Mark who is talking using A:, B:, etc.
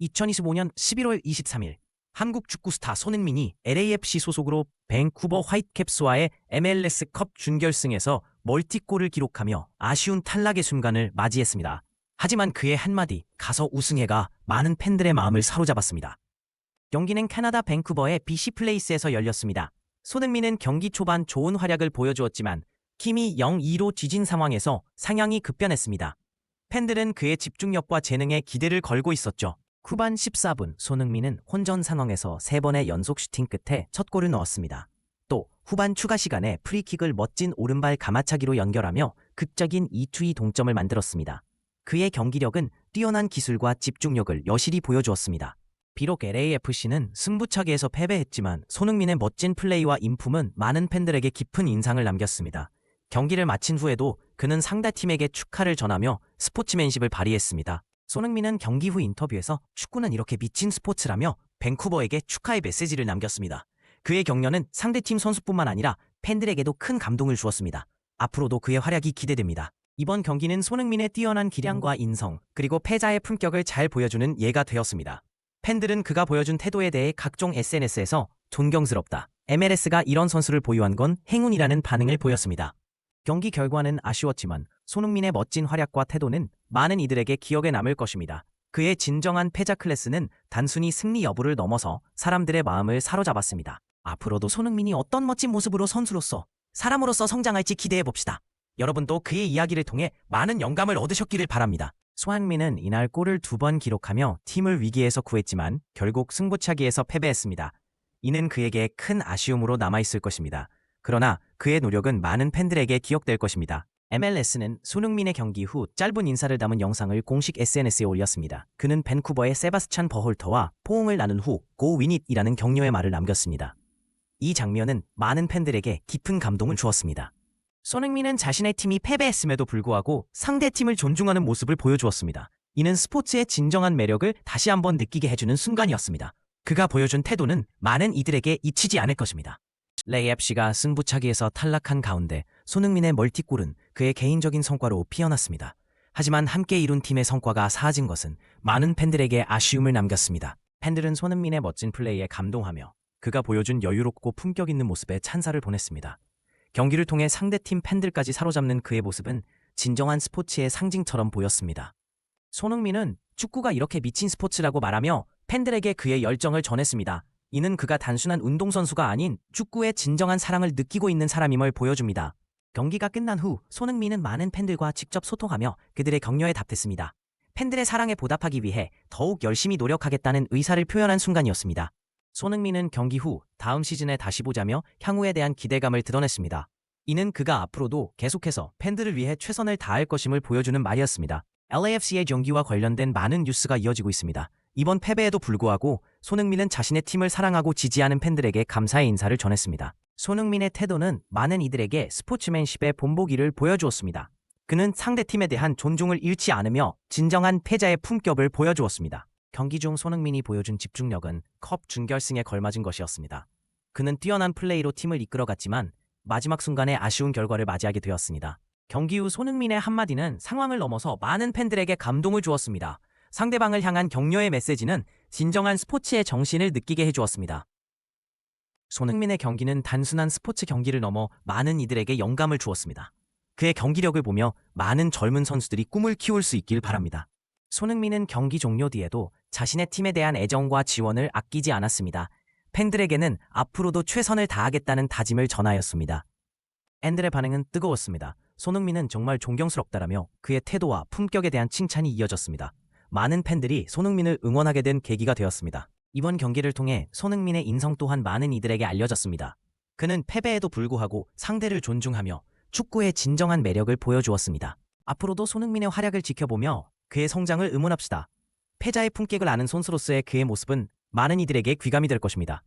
A: 2025년 11월 23일 한국 축구 스타 손흥민이 LAFC 소속으로 밴쿠버 화이트캡스와의 MLS컵 준결승에서 멀티골을 기록하며 아쉬운 탈락의 순간을 맞이했습니다. 하지만 그의 한마디 가서 우승해가 많은 팬들의 마음을 사로잡았습니다. 경기는 캐나다 밴쿠버의 BC 플레이스에서 열렸습니다. 손흥민은 경기 초반 좋은 활약을 보여주었지만 팀이 0-2로 뒤진 상황에서 상향이 급변했습니다. 팬들은 그의 집중력과 재능에 기대를 걸고 있었죠. 후반 14분 손흥민은 혼전 상황에서 3번의 연속 슈팅 끝에 첫 골을 넣었습니다. 또 후반 추가 시간에 프리킥을 멋진 오른발 가마차기로 연결하며 극적인 2투2 동점을 만들었습니다. 그의 경기력은 뛰어난 기술과 집중력을 여실히 보여주었습니다. 비록 LAFC는 승부차기에서 패배했지만 손흥민의 멋진 플레이와 인품은 많은 팬들에게 깊은 인상을 남겼습니다. 경기를 마친 후에도 그는 상대 팀에게 축하를 전하며 스포츠맨십을 발휘했습니다. 손흥민은 경기 후 인터뷰에서 축구는 이렇게 미친 스포츠라며 밴쿠버에게 축하의 메시지를 남겼습니다. 그의 격려는 상대팀 선수뿐만 아니라 팬들에게도 큰 감동을 주었습니다. 앞으로도 그의 활약이 기대됩니다. 이번 경기는 손흥민의 뛰어난 기량과 인성, 그리고 패자의 품격을 잘 보여주는 예가 되었습니다. 팬들은 그가 보여준 태도에 대해 각종 SNS에서 존경스럽다. MLS가 이런 선수를 보유한 건 행운이라는 반응을 보였습니다. 경기 결과는 아쉬웠지만 손흥민의 멋진 활약과 태도는 많은 이들에게 기억에 남을 것입니다. 그의 진정한 패자 클래스는 단순히 승리 여부를 넘어서 사람들의 마음을 사로잡았습니다. 앞으로도 손흥민이 어떤 멋진 모습으로 선수로서 사람으로서 성장할지 기대해 봅시다. 여러분도 그의 이야기를 통해 많은 영감을 얻으셨기를 바랍니다. 소항민은 이날 골을 두 번 기록하며 팀을 위기에서 구했지만 결국 승부차기에서 패배했습니다. 이는 그에게 큰 아쉬움으로 남아있을 것입니다. 그러나 그의 노력은 많은 팬들에게 기억될 것입니다. MLS는 손흥민의 경기 후 짧은 인사를 담은 영상을 공식 SNS에 올렸습니다. 그는 밴쿠버의 세바스찬 버홀터와 포옹을 나눈 후고 위닛이라는 격려의 말을 남겼습니다. 이 장면은 많은 팬들에게 깊은 감동을 주었습니다. 손흥민은 자신의 팀이 패배했음에도 불구하고 상대 팀을 존중하는 모습을 보여주었습니다. 이는 스포츠의 진정한 매력을 다시 한번 느끼게 해주는 순간이었습니다. 그가 보여준 태도는 많은 이들에게 잊히지 않을 것입니다. 레이앱씨가 승부차기에서 탈락한 가운데 손흥민의 멀티골은 그의 개인적인 성과로 피어났습니다. 하지만 함께 이룬 팀의 성과가 사라진 것은 많은 팬들에게 아쉬움을 남겼습니다. 팬들은 손흥민의 멋진 플레이에 감동하며 그가 보여준 여유롭고 품격 있는 모습에 찬사를 보냈습니다. 경기를 통해 상대팀 팬들까지 사로잡는 그의 모습은 진정한 스포츠의 상징처럼 보였습니다. 손흥민은 축구가 이렇게 미친 스포츠라고 말하며 팬들에게 그의 열정을 전했습니다. 이는 그가 단순한 운동선수가 아닌 축구의 진정한 사랑을 느끼고 있는 사람임을 보여줍니다. 경기가 끝난 후 손흥민은 많은 팬들과 직접 소통하며 그들의 격려에 답했습니다. 팬들의 사랑에 보답하기 위해 더욱 열심히 노력하겠다는 의사를 표현한 순간이었습니다. 손흥민은 경기 후 다음 시즌에 다시 보자며 향후에 대한 기대감을 드러냈습니다. 이는 그가 앞으로도 계속해서 팬들을 위해 최선을 다할 것임을 보여주는 말이었습니다. LAFC의 경기와 관련된 많은 뉴스가 이어지고 있습니다. 이번 패배에도 불구하고 손흥민은 자신의 팀을 사랑하고 지지하는 팬들에게 감사의 인사를 전했습니다. 손흥민의 태도는 많은 이들에게 스포츠맨십의 본보기를 보여주었습니다. 그는 상대팀에 대한 존중을 잃지 않으며 진정한 패자의 품격을 보여주었습니다. 경기 중 손흥민이 보여준 집중력은 컵 준결승에 걸맞은 것이었습니다. 그는 뛰어난 플레이로 팀을 이끌어갔지만 마지막 순간에 아쉬운 결과를 맞이하게 되었습니다. 경기 후 손흥민의 한마디는 상황을 넘어서 많은 팬들에게 감동을 주었습니다. 상대방을 향한 격려의 메시지는 진정한 스포츠의 정신을 느끼게 해주었습니다. 손흥민의 경기는 단순한 스포츠 경기를 넘어 많은 이들에게 영감을 주었습니다. 그의 경기력을 보며 많은 젊은 선수들이 꿈을 키울 수 있길 바랍니다. 손흥민은 경기 종료 뒤에도 자신의 팀에 대한 애정과 지원을 아끼지 않았습니다. 팬들에게는 앞으로도 최선을 다하겠다는 다짐을 전하였습니다. 팬들의 반응은 뜨거웠습니다. 손흥민은 정말 존경스럽다라며 그의 태도와 품격에 대한 칭찬이 이어졌습니다. 많은 팬들이 손흥민을 응원하게 된 계기가 되었습니다. 이번 경기를 통해 손흥민의 인성 또한 많은 이들에게 알려졌습니다. 그는 패배에도 불구하고 상대를 존중하며 축구의 진정한 매력을 보여주었습니다. 앞으로도 손흥민의 활약을 지켜보며 그의 성장을 응원합시다. 패자의 품격을 아는 선수로서의 그의 모습은 많은 이들에게 귀감이 될 것입니다.